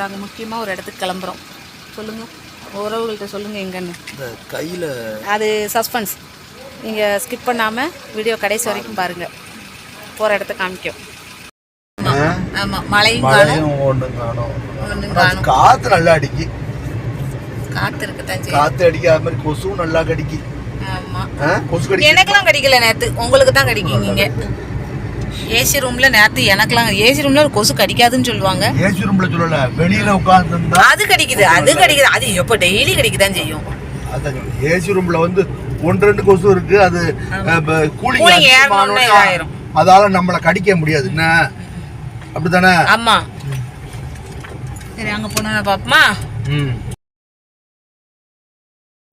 நாங்கள் முக்கியமாக ஒரு இடத்துக்கு கிளம்புறோம். சொல்லுங்கள் உறவுகள்கிட்ட சொல்லுங்கள் எங்கன்னு. இந்த கையில் அது சஸ்பென்ஸ் நீங்கள் ஸ்கிப் பண்ணாமல் வீடியோ கடைசி வரைக்கும் பாருங்கள் போகிற இடத்த காமிக்கும். ஆமாம் மழையும் காணும். ஒன்றும் காணும் ஒன்றும் காணும். காற்று நல்லா அடிக்கி. காற்று இருக்கத்தான் செய்யும். காற்று அடிக்க அது மாதிரி கொசுவும் நல்லா கடிக்கி. எனக்கெல்லாம் கிடைக்கல நேற்று உங்களுக்கு தான் கிடைக்குங்க ஏசி ரூமில் நேற்று எனக்கெல்லாம் ஏசி ரூமில் கொசு கடிக்காதுன்னு சொல்லுவாங்க. ஏசி ரூம்ல சொல்லல வெளியில உட்காந்துருந்தா அது கிடைக்குது அது கிடைக்குது. அது எப்போ டெய்லி கிடைக்குதான் செய்யும். அதான் ஏசி ரூம்ல வந்து ஒன்று ரெண்டு கொசு இருக்கு. அது கூலிங் இதாயிரும். அதால நம்மளை கடிக்க முடியாது. என்ன? அப்படிதானே ஆமாம் சரி அங்கே போனோன்னு பார்ப்போமா ம்.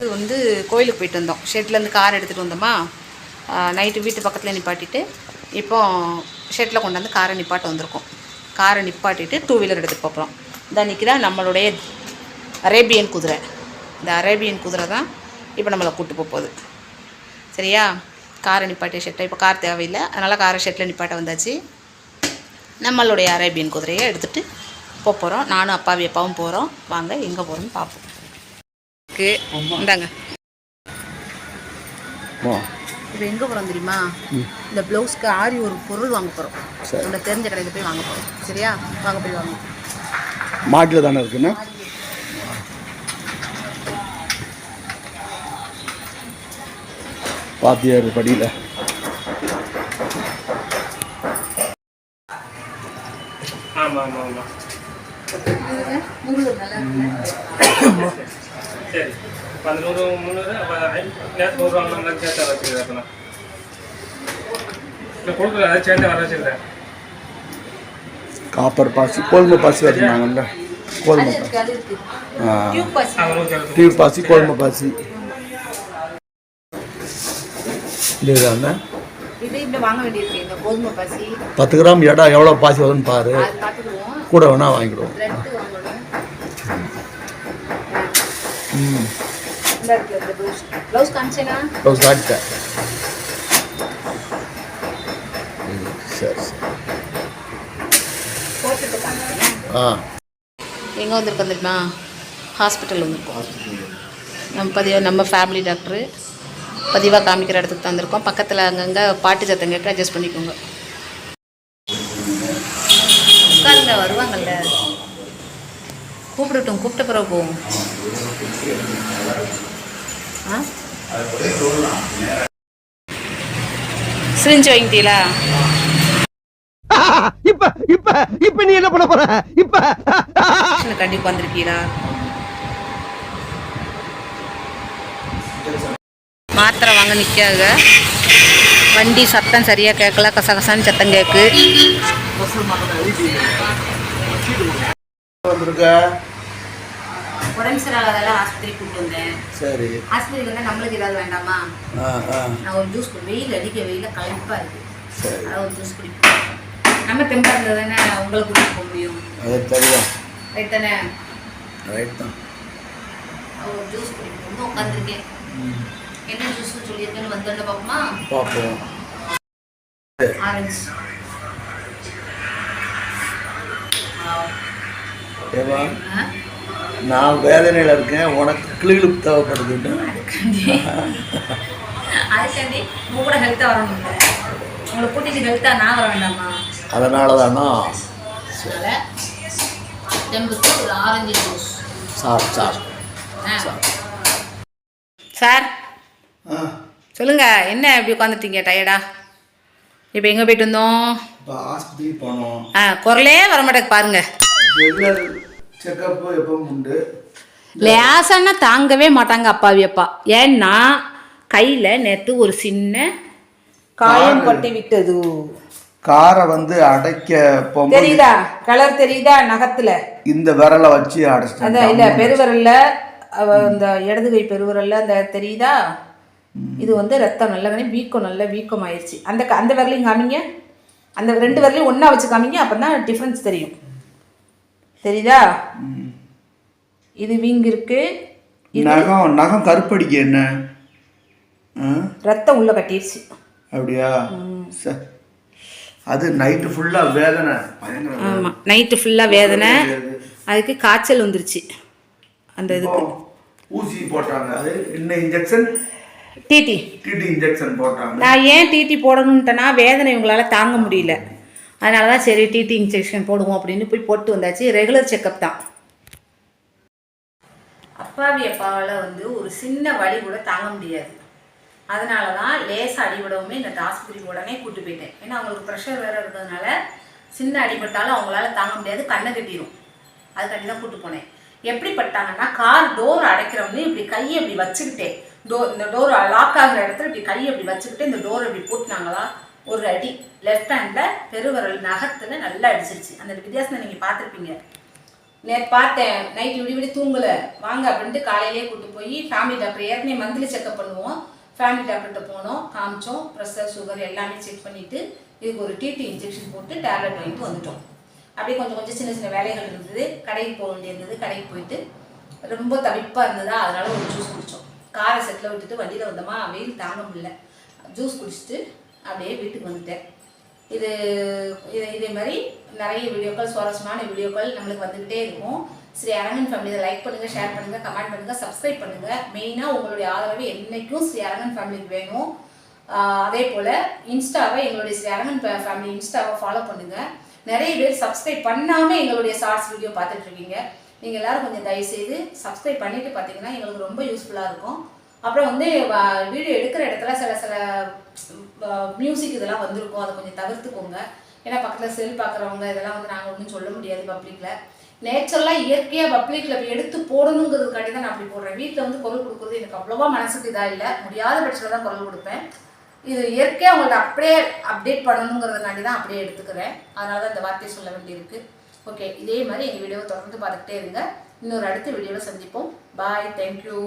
இது வந்து கோயிலுக்கு போயிட்டு வந்தோம். ஷெட்லேருந்து கார் எடுத்துகிட்டு வந்தோமா? நைட்டு வீட்டு பக்கத்தில் நிப்பாட்டிட்டு இப்போ ஷெட்டில் கொண்டாந்து காரை நிப்பாட்ட வந்திருக்கோம். காரை நிப்பாட்டிட்டு டூ வீலர் எடுத்துகிட்டு போகிறோம் இந்த நிற்கிறா நம்மளுடைய அரேபியன் குதிரை. இந்த அரேபியன் குதிரை தான் இப்போ நம்மளை கூட்டு போக போகுது. சரியா? காரை நிப்பாட்டி ஷெட்டை இப்போ கார் தேவையில்லை. அதனால் காரை ஷெட்டில் நிப்பாட்ட வந்தாச்சு. நம்மளுடைய அரேபியன் குதிரையை எடுத்துகிட்டு போக போகிறோம் நானும் அப்பாவி அப்பாவும் போகிறோம் வாங்க எங்கே போகிறோம்னு பார்ப்போம். இந்தாங்க. இப்போ எங்கே போகிறோம் தெரியுமா? இந்த ப்ளவுஸ்க்கு ஆரி ஒரு பொருள் வாங்க போகிறோம் சரி. நம்ம தெரிஞ்ச கடையில் போய் வாங்க போகிறோம் சரியா? வாங்க போய் வாங்க. மாட்டில் தானே இருக்குண்ணா பாத்தியார் படியில். ஆமாம் ஆமாம் ஆமாம் சரி நூறு முந்நூறு நூறுரூவா நாங்கள் சேர்த்து வச்சுக்கிறேன் இல்லை கொடுக்குறேன் அதை சேர்த்து வர வச்சுக்கிறேன் காப்பர் பாசி. கோல்மை பாசி வச்சுருந்தாங்கல்ல கோல்மை பாசி. டியூப் கோல்மை பாசி இதுதானே பத்து கிராம் இடம் எவ்வளோ பாசி வருதுன்னு பாரு. கூட வேணா வாங்கிடுவோம் ம். ப்ளவுஸ் காட்டிட்டேன் சரி சரி. ஆ. எங்கே வந்திருக்கோம் தெரியுமா? ஹாஸ்பிட்டல் வந்திருக்கோம். நம்ம பதிவாக நம்ம ஃபேமிலி டாக்டரு பதிவாக காமிக்கிற இடத்துக்கு தான் வந்திருக்கோம் பக்கத்தில் அங்கங்கே பாட்டு சத்தம் கேட்க அட்ஜஸ்ட் பண்ணிக்கோங்க. உட்காருங்க வருவாங்கல்ல. கூப்பிடட்டும் கூப்பிட்ட பிறகு போவோம். சிரிஞ்சு வாங்கிட்டீங்களா? இப்ப இப்ப இப்ப நீ என்ன பண்ண போற? இப்ப. கண்டிப்பாக வந்திருக்கீங்களா? மாத்திரை வாங்க நிற்காங்க வண்டி சத்தம் சரியாக கேட்கல கசகசான்னு சத்தம் கேட்கு வந்திருக்க? உடம்பு சரியாகாதால ஆஸ்பத்திரி கூப்பிட்டு வந்தேன். சரி. ஆஸ்பத்திரிக்கு வந்தால் நம்மளுக்கு ஏதாவது வேண்டாமா? ஆ ஆ. நான் ஒரு ஜூஸ் வெயில் அடிக்க வெயில களைப்பாக இருக்கு. சரி. அதான் ஒரு ஜூஸ் குடிப்போம். நம்ம தெம்பா தானே உங்களை கூட்டிட்டு போக முடியும். அது தெரியும். ரைட் தானே? ரைட் தான். ஒரு ஜூஸ் குடிப்போம். உட்காந்துருக்கேன் என்ன ஜூஸ் சொல்லியிருக்கேன்னு வந்தோன்னு பார்ப்போமா? பார்ப்போம். ஆரஞ்சு. ஏவா நான் வேதனையில் இருக்கேன். உனக்கு கிளிகளுக்கு தேவைப்படுதுன்னு அதுக்காண்டி உங்க கூட ஹெல்த்தாக வரணும் உங்களை கூட்டிட்டு ஹெல்த்தாக நான் வர வேண்டாமா? அதனால தானா அதனால் தெம்புக்கு ஒரு orange juice sir sir. Sir ஆ. சொல்லுங்க என்ன இப்படி உட்காந்துட்டீங்க டயர்டா இப்போ எங்கே போயிட்டு வந்தோம்? ஆஸ்பத்திரி போனோம். ஆ குரலே வர மாட்டேங்க பாருங்க செக்கப்பு எப்பவும் உண்டு. லேசானா தாங்கவே மாட்டாங்க அப்பாவி அப்பா. ஏன்னா கையில் நேற்று ஒரு சின்ன காயம் பட்டு விட்டது. காரை வந்து அடைக்க போகும்போது தெரியுதா? கலர் தெரியுதா? நகத்துல. இந்த விரலை வச்சு அடைச்சிட்டேன் அதான் இல்ல பெருவிரல்ல இந்த இடது கை பெருவிரல்ல அந்த தெரியுதா? இது வந்து ரத்தம் நல்ல கணி வீக்கம் நல்ல வீக்கம் ஆயிடுச்சு அந்த அந்த விரலையும் காமிங்க. அந்த ரெண்டு விரலையும் ஒண்ணா வச்சு காமிங்க அப்பதான் டிஃப்ரென்ஸ் தெரியும். தெரியுதா? இது வீங்கிருக்கு. நகம் நகம் கருப்படிக்க என்ன? ரத்தம் உள்ள கட்டிடுச்சு அப்படியா? அது நைட்டு ஃபுல்லாக வேதனை. பயங்கர வேதனை. ஆமா நைட்டு ஃபுல்லா வேதனை. அதுக்கு காய்ச்சல் வந்துருச்சு. அந்த இதுக்கு. ஊசி போட்டாங்க. அது என்ன இன்ஜெக்ஷன் டிடி டிடி இன்ஜெக்ஷன் போட்டாங்க. நான் ஏன் டிடி போடணுன்ட்டேன்னா வேதனை இவங்களால தாங்க முடியல. அதனால தான் சரி டிடி இன்ஜெக்ஷன் போடுவோம் அப்படின்னு போய் போட்டு வந்தாச்சு. ரெகுலர் செக்கப் தான். அப்பாவி அப்பாவால் வந்து ஒரு சின்ன வலி கூட தாங்க முடியாது. அதனால தான் லேசாக அடிபடவுமே இந்த ஆஸ்பத்திரிக்கு உடனே கூட்டு போயிட்டேன். ஏன்னா அவங்களுக்கு ப்ரெஷர் வேறு இருக்கிறதுனால சின்ன அடிபட்டாலும் அவங்களால தாங்க முடியாது. கண்ணை கட்டிடும் அதுக்காண்டி தான் கூட்டு போனேன். எப்படி பட்டாங்கன்னா கார் டோர் அடைக்கிறவங்க இப்படி கையை இப்படி வச்சுக்கிட்டே டோர் இந்த டோர் லாக் ஆகுற இடத்துல இப்படி கையை இப்படி வச்சுக்கிட்டு இந்த டோரை இப்படி போட்டினாங்களா ஒரு அடி. லெஃப்ட் ஹேண்டில் பெருவரல் நகத்தில் நல்லா அடிச்சிருச்சு. அந்த வித்தியாசத்தை நீங்கள் பார்த்துருப்பீங்க. நேற்று பார்த்தேன். நைட் விடி விடி தூங்கலை. வாங்க அப்படின்ட்டு காலையிலே கூட்டு போய் ஃபேமிலி டாக்டர் ஏற்கனவே மந்த்லி செக்அப் பண்ணுவோம். ஃபேமிலி டாக்டர்கிட்ட போனோம். காமிச்சோம். ப்ரெஷர் சுகர் எல்லாமே செக் பண்ணிவிட்டு இதுக்கு ஒரு டிடி இன்ஜெக்ஷன் போட்டு டேப்லெட் வாங்கிட்டு வந்துட்டோம். அப்படியே கொஞ்சம் கொஞ்சம் சின்ன சின்ன வேலைகள் இருந்தது. கடைக்கு போக வேண்டியிருந்தது. கடைக்கு போயிட்டு ரொம்ப தவிப்பாக இருந்ததா? அதனால ஒரு ஜூஸ் குடித்தோம் காரை செட்டில் விட்டுட்டு வண்டியில் வந்தோமா வெயில் தாங்க முடியல ஜூஸ் குடிச்சிட்டு அப்படியே வீட்டுக்கு வந்துட்டேன். இது இது இதே மாதிரி நிறைய வீடியோக்கள் சுவாரஸ்யமான வீடியோக்கள் நம்மளுக்கு வந்துக்கிட்டே இருக்கும். ஸ்ரீ அரங்கன் ஃபேமிலியை லைக் பண்ணுங்கள் ஷேர் பண்ணுங்கள் கமெண்ட் பண்ணுங்கள் சப்ஸ்கிரைப் பண்ணுங்கள் மெயினாக உங்களுடைய ஆதரவு என்றைக்கும் ஸ்ரீ அரங்கன் ஃபேமிலிக்கு வேணும். அதே போல் இன்ஸ்டாவை எங்களுடைய ஸ்ரீ அரங்கன் ஃபேமிலி இன்ஸ்டாவை ஃபாலோ பண்ணுங்கள் நிறைய பேர் சப்ஸ்கிரைப் பண்ணாமல் எங்களுடைய ஷார்ட்ஸ் வீடியோ பார்த்துட்டு இருக்கீங்க. நீங்கள் எல்லோரும் கொஞ்சம் தயவுசெய்து சப்ஸ்கிரைப் பண்ணிவிட்டு பார்த்தீங்கன்னா எங்களுக்கு ரொம்ப யூஸ்ஃபுல்லாக இருக்கும். அப்புறம் வந்து வீடியோ எடுக்கிற இடத்துல சில சில மியூசிக் இதெல்லாம் வந்திருக்கும். அதை கொஞ்சம் தவிர்த்துக்கோங்க. ஏன்னா பக்கத்தில் செல் பார்க்குறவங்க இதெல்லாம் வந்து நாங்கள் ஒன்றும் சொல்ல முடியாது பப்ளிக்கில் நேச்சுரலாக இயற்கையாக பப்ளிக்கில் எடுத்து போடணுங்கிறதுக்காண்டி தான் நான் அப்படி போடுறேன். வீட்டில் வந்து குரல் கொடுக்குறது எனக்கு அவ்வளோவா மனசுக்கு இதாக இல்லை. முடியாத பட்சத்தில் தான் குரல் கொடுப்பேன். இது இயற்கையாக உங்கள்ட்ட அப்படியே அப்டேட் பண்ணணுங்கிறதுக்காண்டி தான் அப்படியே எடுத்துக்கிறேன். அதனால தான் இந்த வார்த்தையை சொல்ல வேண்டியிருக்கு. ஓகே இதே மாதிரி எங்கள் வீடியோவை தொடர்ந்து பார்த்துக்கிட்டே இருங்க. இன்னொரு அடுத்த வீடியோவில் சந்திப்போம். Bye thank you